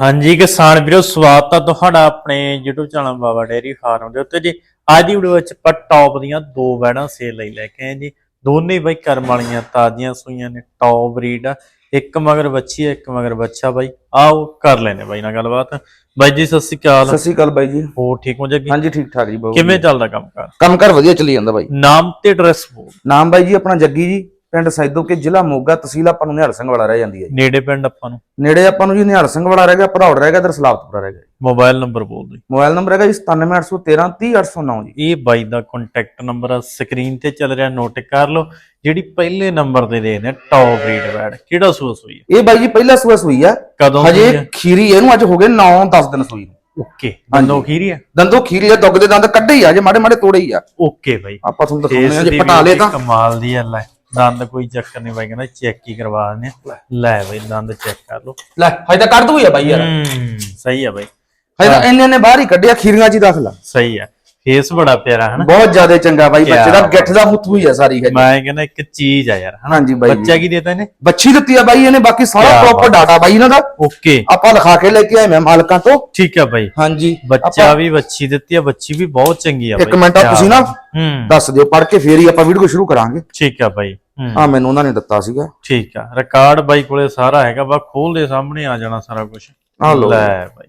ਹਾਂਜੀ ਕਿਸਾਨ ਵੀਰੋ ਸਵਾਗਤ ਆ ਤੁਹਾਡਾ ਆਪਣੇ YouTube channel Baba dairy farm ਦੇ ਉੱਤੇ ਜੀ। ਅੱਜ ਦੀ ਵੀਡੀਓ ਵਿੱਚ ਆਪਾਂ ਟੌਪ ਦੀਆਂ ਦੋ ਵੈੜਾਂ ਸੇਲ ਲਈ ਲੈ ਕੇ ਆਏ ਜੀ। ਦੋਨੇ ਹੀ ਬਾਈ ਕਰਮ ਵਾਲੀਆਂ ਤਾਜ਼ੀਆਂ ਸੂਈਆਂ ਨੇ ਟੌਪ ਬਰੀਡ ਆ। ਇੱਕ ਮਗਰ ਬੱਚੀ ਆ ਇੱਕ ਮਗਰ ਬੱਚਾ ਬਾਈ। ਆਓ ਕਰ ਲੈਨੇ ਬਾਈ ਨਾਲ ਗੱਲਬਾਤ। ਬਾਈ ਜੀ ਸਤਿ ਸ਼੍ਰੀ ਅਕਾਲ। ਸਤਿ ਸ਼੍ਰੀ ਅਕਾਲ ਬਾਈ ਜੀ। ਹੋਰ ਠੀਕ ਹੋ ਜੱਗੀ? ਹਾਂਜੀ ਠੀਕ ਠਾਕ ਜੀ ਬਹੁਤ ਕਿਵੇਂ ਚੱਲਦਾ ਕੰਮ ਕਰ? ਕੰਮ ਕਰ ਵਧੀਆ ਚੱਲੀ ਜਾਂਦਾ ਬਾਈ। ਨਾਮ ਤੇ ਐਡਰੈਸ ਬੋਲ। ਨਾਮ ਬਾਈ ਜੀ ਆਪਣਾ ਜੱਗੀ ਜੀ। ਪਿੰਡ ਸੈਦੋਕੇ ਜ਼ਿਲ੍ਹਾ ਮੋਗਾ ਤਹਿਸੀਲ ਆਪਾਂ ਨੂੰ ਨਿਹਾਲ ਸਿੰਘ ਵਾਲਾ ਰਹਿ ਜਾਂਦੀ ਹੈ ਜੀ। ਨੇੜੇ ਪਿੰਡ ਆਪਾਂ ਨੂੰ? ਨੇੜੇ ਆਪਾਂ ਨੂੰ ਜੀ ਨਿਹਾਲ ਸਿੰਘ ਵਾਲਾ ਰਹਿ ਗਿਆ ਭਰੌੜ ਰਹਿ ਗਿਆ ਤੇ ਸਲਾਬਤਪੁਰਾ ਰਹਿ ਗਿਆ। ਮੋਬਾਈਲ ਨੰਬਰ ਬੋਲ ਦਿਓ ਮੋਬਾਈਲ ਨੰਬਰ ਹੈਗਾ ਜੀ 97813 30809 ਜੀ। ਇਹ ਬਾਈ ਦਾ ਕੰਟੈਕਟ ਨੰਬਰ ਆ ਸਕਰੀਨ ਤੇ ਚੱਲ ਰਿਹਾ ਨੋਟ ਕਰ ਲਓ। ਜਿਹੜੀ ਪਹਿਲੇ ਨੰਬਰ ਤੇ ਦੇਖਦੇ ਆ ਟੌਪ ਬਰੀਡ ਵੈੜ ਕਿਹੜਾ ਸੂਸ ਹੋਈ ਹੈ ਇਹ ਬਾਈ ਜੀ ਪਹਿਲਾ ਸੂਆ ਸੂਈ ਆ। ਕਦੋਂ ਹਜੇ ਖੀਰੀ ਇਹਨੂੰ ਅੱਜ ਹੋ ਗਏ 9-10 ਦਿਨ ਸੂਈ ਓਕੇ ਬੰਦੋ ਖੀਰੀ ਆ? ਦੰਦੋਂ ਖੀਰੀ ਆ ਦੁੱਗ ਦੇ ਦੰਦ ਕੱਢੇ ਹੀ ਆ ਜੇ ਮਾੜੇ ਮਾੜੇ ਤੋੜੇ ਹੀ ਆ। ਓਕੇ ਬਾਈ। ਆਪਾਂ ਤੁਹਾਨੂੰ ਦਿਖਾਉਂਦੇ ਆ ਜੇ ਪਟਾ beauty ਤਾਂ। ਕਮਾਲ ਦੀ ਆ ਲੈ। ਦੰਦ ਕੋਈ ਚੱਕਰ ਨਹੀਂ ਬਾਈ ਕਹਿੰਦਾ ਚੈੱਕ ਹੀ ਕਰਵਾ ਦਿੰਦੇ ਆ ਲੈ ਬਾਈ ਦੰਦ ਚੈੱਕ ਕਰ ਲਓ। ਲੈ ਹਜੇ ਤਾਂ ਕੱਢ ਦੂ ਆ ਬਾਈ ਯਾਰ। ਹੂੰ ਸਹੀ ਆ ਬਾਈ। ਹਜੇ ਤਾਂ ਇੰਨੇ ਨੇ ਬਾਹਰ ਹੀ ਕੱਢਿਆ ਖੀਰੀਆਂ ਚ ਹੀ ਦਾਖਲਾ ਸਹੀ ਆ। ਫੇਸ ਬੜਾ ਪਿਆਰਾ ਹਨਾ? ਬਹੁਤ ਜ਼ਿਆਦਾ ਚੰਗਾ ਬਾਈ ਬੱਚੇ ਦਾ ਗਿੱਠ ਦਾ ਹੁੱਥੂ ਹੀ ਆ ਸਾਰੀ ਹੈ ਮੈਂ ਕਹਿੰਦਾ ਇੱਕ ਚੀਜ਼ ਆ ਯਾਰ ਹਾਂਜੀ ਬਾਈ। ਬੱਚਾ ਕੀ ਦੇਤਾ ਇਹਨੇ? ਬੱਚੀ ਦਿੱਤੀ ਆ ਬਾਈ ਇਹਨੇ ਬਾਕੀ ਸਾਰਾ ਪ੍ਰੋਪਰ ਡਾਟਾ ਬਾਈ ਇਹਨਾਂ ਦਾ। ਓਕੇ। ਆਪਾਂ ਲਿਖਾ ਕੇ ਲੈ ਕੇ ਆਏ ਮੈਂ ਮਾਲਕਾਂ ਤੋਂ। ਠੀਕ ਆ ਬਾਈ। ਹਾਂਜੀ। ਬੱਚਾ ਵੀ ਬੱਚੀ ਦਿੱਤੀ ਆ ਬੱਚੀ ਵੀ ਬਹੁਤ ਚੰਗੀ ਆ ਇੱਕ ਬਾਈ। ਮਿੰਟ ਆ ਤੁਸੀਂ ਨਾ ਦੱਸ ਦਿਓ ਪੜ੍ਹ ਕੇ ਫੇਰ ਹੀ ਆਪਾਂ ਵੀਡੀਓ ਸ਼ੁਰੂ ਕਰਾਂਗੇ। ਠੀਕ ਆ ਬਾਈ। ਹੂੰ। ਆ ਮੈਨੂੰ ਉਹਨਾਂ ਨੇ ਦਿੱਤਾ ਸੀਗਾ। ਠੀਕ ਆ। ਰਿਕਾਰਡ ਬਾਈ ਕੋਲੇ ਸਾਰਾ ਹੈਗਾ ਬਾ ਖੋਲ ਦੇ ਸਾਹਮਣੇ ਆ ਜਾਣਾ ਸਾਰਾ ਕੁਝ ਲਓ। ਲੈ ਬਾਈ।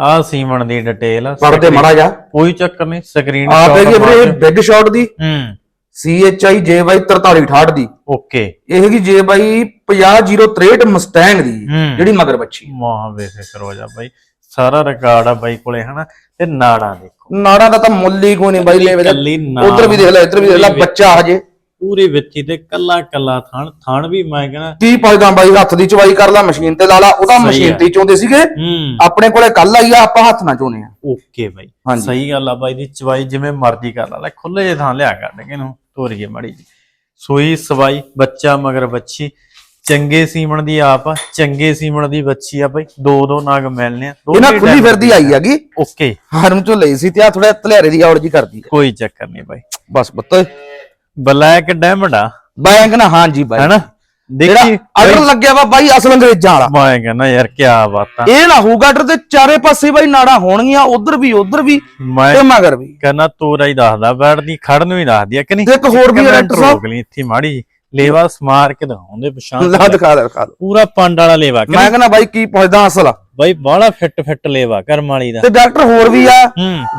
ਆ ਸੀਮਨ ਦੀ ਡਿਟੇਲ ਪੜ੍ਹਦੇ ਮੜਾ ਜਾ ਕੋਈ ਚੱਕਰ ਨਹੀਂ ਸਕਰੀਨ ਆ ਪੈ ਗਈ ਵੀਰੇ ਬਿਗ ਸ਼ਾਟ ਦੀ। ਹੂੰ। CHI JY 4368 ਦੀ। ਓਕੇ। ਇਹ ਹੈਗੀ JY 50063 ਮਸਟੈਂਗ ਦੀ ਹੂੰ। ਜਿਹੜੀ ਮਗਰ ਬੱਚੀ ਮਾਹ ਬੇਫਿਕਰ ਹੋ ਜਾ ਬਾਈ। ਸਾਰਾ ਰਿਕਾਰਡ ਆ ਬਾਈ ਕੋਲੇ ਹਨਾ? ਤੇ ਨਾੜਾਂ ਦੇਖੋ। ਨਾੜਾਂ ਦਾ ਤਾਂ ਮੁੱਲ ਹੀ ਕੋਈ ਨਹੀਂ ਬਾਈ ਲੈ ਕੱਲੀ ਨਾੜ ਉਧਰ ਵੀ ਦੇਖ ਲੈ ਇੱਧਰ ਵੀ ਦੇਖ ਲੈ ਬੱਚਾ ਹਜੇ। ਪੂਰੀ ਵਿੱਚੀ ਤੇ ਕੱਲਾ ਕੱਲਾ ਥਣ ਥਣ ਵੀ ਮੈਂ ਕਹਿੰਦਾ ਕੀ ਪੁੱਛਦਾ ਬਾਈ ਹੱਥ ਦੀ ਚਵਾਈ ਕਰ ਲਾ ਮਸ਼ੀਨ ਤੇ ਲਾ ਲਾ ਉਹ ਤਾਂ ਸਹੀ ਮਸ਼ੀਨ ਆ। ਤੇ ਹੀ ਚੋਂਦੇ ਸੀਗੇ। ਹੂੰ। ਆਪਣੇ ਕੋਲੇ ਕੱਲ ਆਈ ਆ ਆਪਾਂ ਹੱਥ ਨਾਲ ਚੋਨੇ ਆ। ਓਕੇ ਬਾਈ। ਹਾਂਜੀ। ਸਹੀ ਗੱਲ ਆ ਬਾਈ ਦੀ ਚਵਾਈ ਜਿਵੇਂ ਮਰਜ਼ੀ ਕਰ ਲਾ। ਲੈ ਖੁੱਲੇ ਜੇ ਥਾਂ ਲਿਆ ਕਰ ਦੇ ਇਹਨੂੰ ਤੋਰੀਏ ਮੜੀ ਜੀ ਸੂਈ ਸਵਾਈ ਬੱਚਾ ਮਗਰ ਬੱਚੀ। ਚੰਗੇ ਸੀਮਣ ਦੀ ਆਪ ਆ ਚੰਗੇ ਸੀਮਣ ਦੀ ਬੱਚੀ ਆ ਬਾਈ। ਦੋ ਦੋ ਨਾਗ ਮਿਲਨੇ ਆ। ਇਹਨਾਂ ਖੁੱਲੀ ਫਿਰਦੀ ਆਈ ਹੈਗੀ। ਓਕੇ। ਹਰਮ ਚੋਂ ਲਈ ਸੀ ਤੇ ਆ ਥੋੜਾ ਤਲੇਰੇ ਦੀ ਔੜ ਜੀ ਕਰਦੀ। ਹੈ ਕੋਈ ਚੱਕਰ ਨਹੀਂ ਬਾਈ। ਬਸ ਬੱਤੇ ਬਲੈਕ ਡੈਮਡ ਆ। ਬੈਂਕ ਨਾ ਹਾਂ ਜੀ ਬਾਈ ਹੈਨਾ? ਦੇਖੀ ਆਰਡਰ ਲੱਗਿਆ ਵਾ ਬਾਈ ਅਸਲ ਅੰਗਰੇਜ਼ਾਂ ਵਾਲਾ। ਮੈਂ ਕਹਿੰਦਾ ਯਾਰ ਕੀ ਬਾਤਾਂ। ਇਹ ਨਾ ਹੋਊਗਾ ਆਰਡਰ ਤੇ ਚਾਰੇ ਪਾਸੇ ਬਾਈ ਨਾੜਾਂ ਹੋਣਗੀਆਂ ਉਧਰ ਵੀ ਉਧਰ ਵੀ ਮੈਂ ਤੇ ਮਗਰ ਵੀ। ਕਹਿੰਦਾ ਤੋਰਾ ਹੀ ਦੱਸਦਾ ਬੈਠਦੀ ਖੜਨ ਨੂੰ ਹੀ ਦੱਸਦੀ ਆ ਕਿ ਨਹੀਂ? ਇੱਕ ਹੋਰ ਵੀ। ਰੋਕ ਲਈ ਇੱਥੇ ਮਾੜੀ ਜਿਹੀ। ਲੇਵਾ ਸਮਾਰ ਕੇ ਦਿਖਾਉਂਦੇ ਪਛਾਣ ਲਾ ਦਿਖਾ ਦੇ ਦਿਖਾ ਦੇ। ਪੂਰਾ ਪੰਡ ਵਾਲਾ ਲੇਵਾ ਮੈਂ ਕਹਿੰਦਾ ਬਾਈ ਕੀ ਪੁੱਛਦਾ ਅਸਲ? ਬਾਈ ਬਾਹਲਾ ਫਿੱਟ ਫਿੱਟ ਲੇਵਾ ਕਰਮ ਵਾਲੀ ਦਾ। ਤੇ ਡਾਕਟਰ ਹੋਰ ਵੀ ਆ।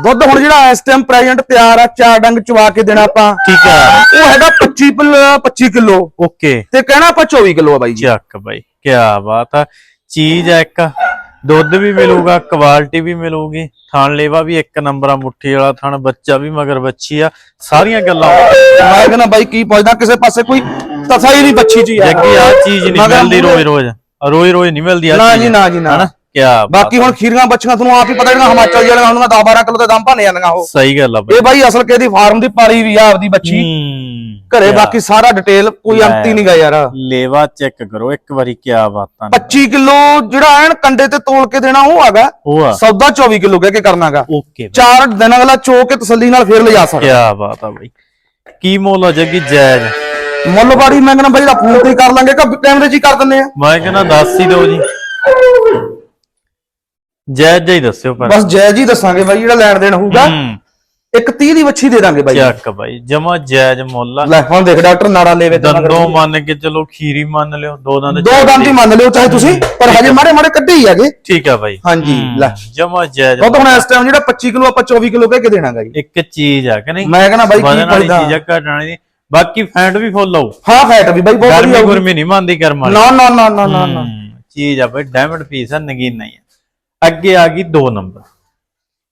ਦੁੱਧ ਹੁਣ ਜਿਹੜਾ ਇਸ ਟਾਈਮ ਪ੍ਰੈਜ਼ੈਂਟ ਤਿਆਰ ਆ ਚਾਰ ਡੰਗ ਚਵਾ ਕੇ ਦੇਣਾ ਆਪਾਂ। ਠੀਕ ਆ। ਉਹ ਹੈਗਾ 25 ਕਿਲੋ 25 ਕਿਲੋ। ਓਕੇ। ਤੇ ਕਹਿਣਾ ਆਪਾਂ 24 ਕਿਲੋ ਆ ਬਾਈ ਜੀ। ਚੱਕ ਬਾਈ ਕੀ ਬਾਤ ਆ। ਚੀਜ਼ ਆ ਇੱਕ। ਦੁੱਧ ਵੀ ਮਿਲੂਗਾ ਕੁਆਲਿਟੀ ਵੀ ਮਿਲੂਗੀ ਥਣ ਲੇਵਾ ਵੀ ਇੱਕ ਨੰਬਰ ਆ ਮੁੱਠੀ ਵਾਲਾ ਥਣ ਬੱਚਾ ਵੀ ਮਗਰ ਬੱਚੀ ਆ ਸਾਰੀਆਂ ਗੱਲਾਂ ਮੈਂ ਕਹਿੰਦਾ ਬਾਈ ਕੀ ਪੁੱਛਦਾ? ਕਿਸੇ ਪਾਸੇ ਕੋਈ ਤਸਾ ਹੀ ਨਹੀਂ ਬੱਚੀ ਚ ਯਾਰ ਆ ਚੀਜ਼ ਨਹੀਂ ਮਿਲਦੀ ਰੋਜ਼ ਰੋਜ਼ ਰੋਜ਼ ਰੋਜ਼ ਨਹੀਂ ਮਿਲਦੀ ਆ ਨਾ। ਜੀ ਨਾ ਜੀ ਨਾ। ਹਨਾ? ਕੀ ਬਾਕੀ ਹੁਣ ਖੀਰੀਆਂ ਬੱਚੀਆਂ ਤੁਹਾਨੂੰ ਆਪ ਹੀ ਪਤਾ ਜਿਹੜਾ ਹਿਮਾਚਲ ਦੀਆਂ ਹੁੰਦੀਆਂ 10 12 ਕਿਲੋ ਤੇ ਦਮ ਭਾਣੇ ਜਾਂਦੀਆਂ ਉਹ। ਸਹੀ ਗੱਲ ਆ ਬਾਈ। ਇਹ ਬਾਈ ਅਸਲ ਕਿਹਦੀ ਫਾਰਮ ਦੀ ਪਾਲੀ ਵੀ ਆ ਆਪਦੀ ਬੱਚੀ। ਹੂੰ। ਘਰੇ ਬਾਕੀ ਸਾਰਾ ਡਿਟੇਲ ਕੋਈ। ਅੰਤ ਹੀ ਨਹੀਂਗਾ ਯਾਰ। ਲੇਵਾ ਚੈੱਕ ਕਰੋ ਇੱਕ ਵਾਰੀ ਕੀ ਬਾਤਾਂ ਨੇ। 25 ਕਿਲੋ ਜਿਹੜਾ ਐਨ ਕੰਡੇ ਤੇ ਤੋਲ ਕੇ ਦੇਣਾ ਉਹ ਹੈਗਾ। ਸੌਦਾ 24 ਕਿਲੋ ਕਹਿ ਕੇ ਕਰਨਾਗਾ। ਓਕੇ ਚਾਰ ਦਿਨ ਅਗਲਾ ਚੋ ਕੇ ਤਸੱਲੀ ਨਾਲ ਫੇਰ ਲਿਜਾ ਸਕਦਾ। ਕੀ ਬਾਤ ਆ ਬਾਈ। ਕੀ ਮੁੱਲ ਹੋ ਜੱਗੀ ਜਾਇਜ਼ ਮੁੱਲਬਾੜੀ ਮੈਂ ਕਹਿੰਦਾ ਬਾਈ ਦਾ ਫੋਨ ਤੇ ਹੀ ਕਰ ਲਾਂਗੇ ਕਿ ਕੈਮਰੇ 'ਚ ਹੀ ਕਰ ਦਿੰਨੇ ਆ। ਮੈਂ ਕਹਿੰਦਾ ਦੱਸ ਹੀ ਦਿਓ ਜੀ। ਜਾਇਜ਼ ਹੀ ਦੱਸਿਓ ਪਰ ਬਸ ਜੈ ਜੀ ਦੱਸਾਂਗੇ ਬਾਈ ਜਿਹੜਾ ਲੈਣ ਦੇਣ ਹੋਊਗਾ। ਹੂੰ। ਇੱਕ 30 ਦੀ ਵੱਛੀ ਦੇ ਦਾਂਗੇ ਬਾਈ ਚੱਕ ਬਾਈ ਜਮਾ ਜਾਇਜ਼ ਮੁੱਲ ਆ। ਲੈ ਹੁਣ ਦੇਖ ਡਾਕਟਰ ਨਾੜਾ ਲੈਵੇ ਤੇ ਦੰਦੋਂ ਮੰਨ ਕੇ ਚਲੋ ਖੀਰੀ ਮੰਨ ਲਿਓ ਦੋ ਦੰਦ ਦੋ ਦੰਦ ਹੀ ਮੰਨ ਲਿਓ ਚਾਹੇ ਤੁਸੀਂ ਪਰ ਹਜੇ ਮਾੜੇ ਮਾੜੇ ਕੱਢੇ ਹੀ ਹੈਗੇ। ਠੀਕ ਆ ਬਾਈ। ਹਾਂਜੀ ਲੈ। ਜਮਾ ਜਾਇਜ਼ ਉਹ ਤਾਂ ਹੁਣ ਇਸ ਟਾਈਮ ਜਿਹੜਾ 25 ਕਿਲੋ ਆਪਾਂ 24 ਕਿਲੋ ਕਹਿ ਕੇ ਦੇਣਾਗਾ ਜੀ। ਇੱਕ ਚੀਜ਼ ਆ ਕਿ ਨਹੀਂ? ਮੈਂ ਕਹਿੰਦਾ ਬਾਈ ਕੀ ਫਾਇਦਾ ਚੀਜ਼ ਆ ਘਟਣ ਦੀ ਬਾਕੀ ਫੈਂਟ ਵੀ ਫੁੱਲ ਆਊ। ਹਾਂ ਫੈਟ ਵੀ ਬਾਈ ਬਹੁਤ ਵਧੀਆ ਹੋਊਗੀ। ਗੁਰਮੀ ਨਹੀਂ ਮੰਨਦੀ ਕਰਮ ਵਾਲੀ। ਨਾ ਨਾ ਨਾ ਨਾ ਨਾ ਹੂੰ, ਚੀਜ਼ ਆ ਬਈ ਡਾਇਮੰਡ ਪੀਸ ਆ ਨਗੀਨ ਨਹੀਂ ਆ। ਅੱਗੇ ਆ ਗਈ 2 ਨੰਬਰ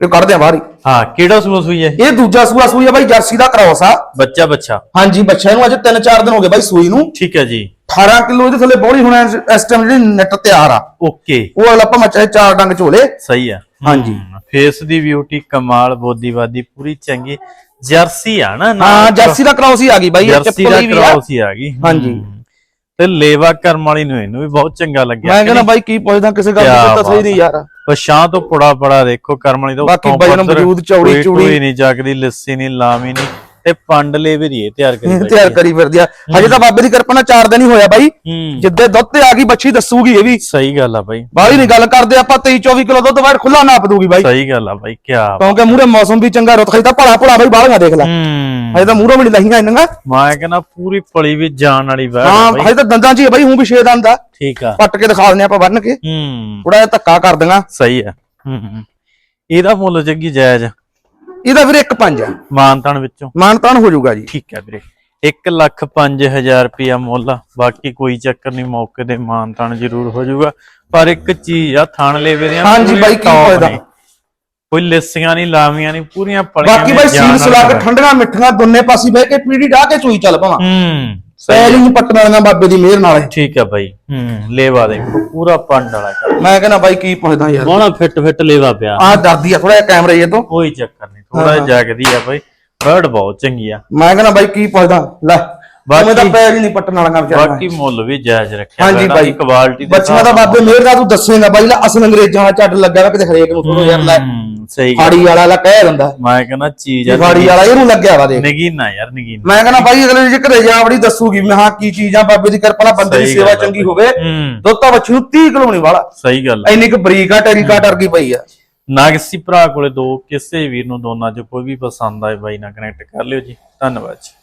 ਇਹ ਕੱਢਦੇ ਆ ਬਾਹਰ ਹੀ। ਹਾਂ ਕਿਹੜਾ ਸੂਸ ਹੋਈ ਹੈ? ਇਹ ਦੂਜਾ ਸੂਆ ਸੂਈ ਆ ਬਾਈ ਜਰਸੀ ਦਾ ਕ੍ਰੋਸ ਆ। ਬੱਚਾ ਬੱਚਾ। ਹਾਂਜੀ ਬੱਚਿਆਂ ਨੂੰ ਅੱਜ 3-4 ਦਿਨ ਹੋ ਗਏ ਬਾਈ ਸੂਈ ਨੂੰ। ਠੀਕ ਹੈ ਜੀ। 18 ਕਿਲੋ ਇਹਦੇ ਥੱਲੇ ਬੋੜੀ ਹੁਣ ਇਸ ਇਸ ਟਾਈਮ ਜਿਹੜੀ ਨੈਟ ਤਿਆਰ ਆ। ਓਕੇ। ਉਹ ਅਗਲਾ ਆਪਾਂ ਚਾਹੇ ਚਾਰ ਡੰਗ ਝੋਲੇ। ਸਹੀ ਆ। ਹਾਂਜੀ। ਫੇਸ ਦੀ ਬਿਊਟੀ ਕਮਾਲ ਬੋਦੀਵਾਦੀ ਪੂਰੀ ਚੰਗੀ। ਜਰਸੀ ਆ ਨਾ ਨਾਲ ਹਾਂ ਜਰਸੀ ਦਾ ਕ੍ਰੋਸ ਹੀ ਆ ਗਈ ਬਾਈ ਇਹ ਜਰਸੀ ਚੱਪਲ ਦਾ ਹੀ ਵੀ ਆ। ਕ੍ਰਾਸ ਹੀ ਆ ਗਈ। ਹਾਂਜੀ। ਤੇ ਲੇਵਾ ਕਰਮ ਵਾਲੀ ਨੂੰ ਇਹਨੂੰ ਵੀ ਬਹੁਤ ਚੰਗਾ ਲੱਗਿਆ ਮੈਂ ਕਹਿੰਦਾ ਬਾਈ ਕੀ ਪੁੱਛਦਾ ਕਿਸੇ ਗੱਲ ਦੀ ਤਾਂ ਸਹੀ ਨਹੀਂ ਯਾਰ। ਪਛਾਂ ਤੋਂ ਪੁੜਾ ਪੜਾ ਦੇਖੋ ਕਰਮ ਵਾਲੀ ਤੋਂ ਬਾਕੀ ਪੱਧਰ, ਵਜੂਦ, ਚੌੜੀ ਚੂੜੀ। ਨਹੀਂ ਜਗਦੀ ਲੱਸੀ ਨਹੀਂ ਲਾਮੀ ਨਹੀਂ। ਤੇ ਪੰਡਲੇ ਵੀ ਰੀਏ ਤਿਆਰ ਕਰੀ ਬੈਠੀ ਤਿਆਰ। ਕਰੀ ਫਿਰਦੀ ਆ। ਹਜੇ ਤਾਂ ਬਾਬੇ ਦੀ ਕਿਰਪਾ ਨਾਲ 4 ਦਿਨ ਹੀ ਹੋਇਆ ਬਾਈ। ਜਿੱਦੇ ਦੁੱਧ ਤੇ ਆ ਗਈ ਬੱਚੀ ਦੱਸੂਗੀ ਇਹ ਵੀ। ਸਹੀ ਗੱਲ ਆ ਬਾਈ। ਬਾਹਲੀ ਨਹੀਂ ਗੱਲ ਕਰਦੇ ਆਪਾਂ 23 24 ਕਿਲੋ ਦੁੱਧ ਵਾੜ ਖੁੱਲਾ ਨਾਪ ਦੂਗੀ ਬਾਈ। ਸਹੀ ਗੱਲ ਆ ਬਾਈ ਕੀ ਕਿਉਂਕਿ ਮੂਰੇ ਮੌਸਮ ਵੀ ਚੰਗਾ ਰੁੱਤ ਖਾਈ ਤਾਂ ਭਲਾ ਭਲਾ ਬਾਈ ਬਾਹਲੀਆਂ ਦੇਖ ਲੈ। ਹਜੇ ਤਾਂ ਮੂਰੇ ਵੀ ਨਹੀਂ ਲਹੀਆਂ ਇੰਨੀਆਂ। ਮੈਂ ਕਹਿੰਦਾ ਪੂਰੀ ਪਲੀ ਵੀ ਜਾਣ ਵਾਲੀ ਆ ਹਾਂ ਬਾਈ। ਹਜੇ ਤਾਂ ਦੰਦਾਂ 'ਚ ਹੀ ਬਾਈ ਹੂੰ ਵੀ ਛੇ ਦੰਦ ਆ। ਠੀਕ ਆ। ਪੱਟ ਕੇ ਦਿਖਾ ਦਿੰਦੇ ਆਪਾਂ ਬੰਨ ਕੇ। ਹੂੰ। ਥੋੜਾ ਜਿਹਾ ਧੱਕਾ ਕਰ ਦਿੰਗਾ ਸਹੀ ਆ। ਹੂੰ। ਇਹਦਾ ਮੁੱਲ ਜੱਗੀ ਜਾਇਜ਼। ਇਹਦਾ ਵੀਰੇ 1.5 ਆ। ਮਾਨਤਾਨ ਵਿੱਚੋਂ। ਮਾਨਤਾਨ ਹੋ ਜਾਊਗਾ ਜੀ। ਠੀਕ ਹੈ ਵੀਰੇ। 1 ਲੱਖ 5000 ਰੁਪਿਆ ਮੁੱਲ ਆ। ਬਾਕੀ ਕੋਈ ਚੱਕਰ ਨਹੀਂ ਮੌਕੇ ਤੇ ਮਾਨਤਾਨ ਜ਼ਰੂਰ ਹੋ ਜਾਊਗਾ। ਪਰ ਇੱਕ ਚੀਜ਼ ਆ ਥਣ ਲੇਵੇ ਦੀਆਂ ਹਾਂਜੀ ਬਾਈ, ਕੀ ਫਾਇਦਾ? ਨੇ। ਕੋਈ ਲਿਸੀਆਂ ਨਹੀਂ ਲਾਵੀਆਂ ਨਹੀਂ ਪੂਰੀਆਂ ਪਲੀਆਂ ਬਾਕੀ ਨੇ, ਬਾਈ ਸੀਲ ਸਲਾ ਕੇ। ਠੰਡੀਆਂ ਮਿੱਠੀਆਂ ਦੋਨੇ ਪਾਸੇ ਬਹਿ ਕੇ ਪੀੜੀ ਢਾ ਕੇ ਚੂਈ ਚੱਲ ਪਾਵਾਂ। ਹੂੰ ਪੱਟਣ ਵਾਲੀਆਂ ਬਾਬੇ ਦੀ ਮਿਹਰ ਨਾਲ। ਠੀਕ ਹੈ ਬਾਈ। ਹੂੰ ਲੇਵਾ ਦੇਖੋ ਪੂਰਾ ਪੰਡ ਵਾਲਾ। ਮੈਂ ਕਹਿੰਦਾ ਬਾਈ ਕੀ ਪੁੱਛਦਾ ਯਾਰ। ਬੋਣਾ ਫਿੱਟ ਫਿੱਟ ਲੇਵਾ ਪਿਆ। ਆਹ ਡਰਦੀ ਆ ਥੋੜਾ ਜਿਹਾ ਕੈਮਰੇ ਇਹ ਤੋਂ। ਕੋਈ ਚੱਕਰ ਥੋੜਾ ਜਾਗਦੀ ਆ ਬਾਈ। ਬਰਡ ਬਹੁਤ ਚੰਗੀ ਆ। ਮੈਂ ਕਹਿੰਦਾ ਬਾਈ ਕੀ ਪੁੱਛਦਾ? ਲੈ ਬਾਕੀ- ਤਾਂ ਪੈਰ ਹੀ ਨਹੀਂ ਪੱਟਣ ਵਾਲੀਆਂ ਵਿਚਾਰੀਆਂ ਬਾਕੀ ਮੁੱਲ ਵੀ ਜਾਇਜ਼ ਰੱਖਿਆ ਹਾਂਜੀ ਬਾਈ। ਕੁਆਲਿਟੀ ਬੱਚਿਆਂ ਦਾ ਬਾਬੇ ਮਿਹਰ ਦਾ ਤੂੰ ਦੱਸੇਗਾ ਬਾਈ। ਲੈ ਅਸਲ ਅੰਗਰੇਜ਼ਾਂ ਦਾ ਝੱਡ ਲੱਗਾ ਵਾ ਕਿਤੇ ਹਰੇਕ ਨੂੰ ਥੋੜਾ ਯਾਰ ਲੈ। ਸਹੀ ਗੱਲ। ਫਾੜੀ ਵਾਲਾ ਲੈ ਕਹਿ ਦਿੰਦਾ। ਮੈਂ ਕਹਿੰਦਾ ਚੀਜ਼ ਆ ਫਾੜੀ ਵਾਲਾ ਇਹਨੂੰ ਲੱਗਿਆ ਵਾ ਦੇਖ। ਨਗੀਨਾ ਯਾਰ ਨਗੀਨਾ। ਮੈਂ ਕਹਿੰਦਾ ਬਾਈ ਅਗਲੇ ਜੇ ਘਰੇ ਜਾ ਵੜੀ ਦੱਸੂਗੀ ਵੀ ਹਾਂ ਕੀ ਚੀਜ਼ ਆ ਬਾਬੇ ਦੀ ਕਿਰਪਾ ਨਾਲ ਬੰਦੇ ਦੀ ਸੇਵਾ ਚੰਗੀ। ਹੋਵੇ ਦੁੱਧ ਤਾਂ ਬੱਚੀ ਨੂੰ 30 ਕਿਲੋ ਨਹੀਂ ਵਾਲਾ। ਸਹੀ ਗੱਲ। ਇੰਨੀ ਕੁ ਬਰੀਕ ਆ ਟੈਰੀਕਾ ਟਰਕੀ ਪਈ ਆ। ਨਾ ਕਿਸੇ ਭਰਾ ਕੋਲੇ ਦੋ, ਕਿਸੇ ਵੀਰ ਨੂੰ ਦੋਨਾਂ 'ਚੋਂ ਕੋਈ ਵੀ ਪਸੰਦ ਆਏ ਬਾਈ ਨਾਲ ਕਨੈਕਟ ਕਰ ਲਿਓ ਜੀ। ਧੰਨਵਾਦ ਜੀ।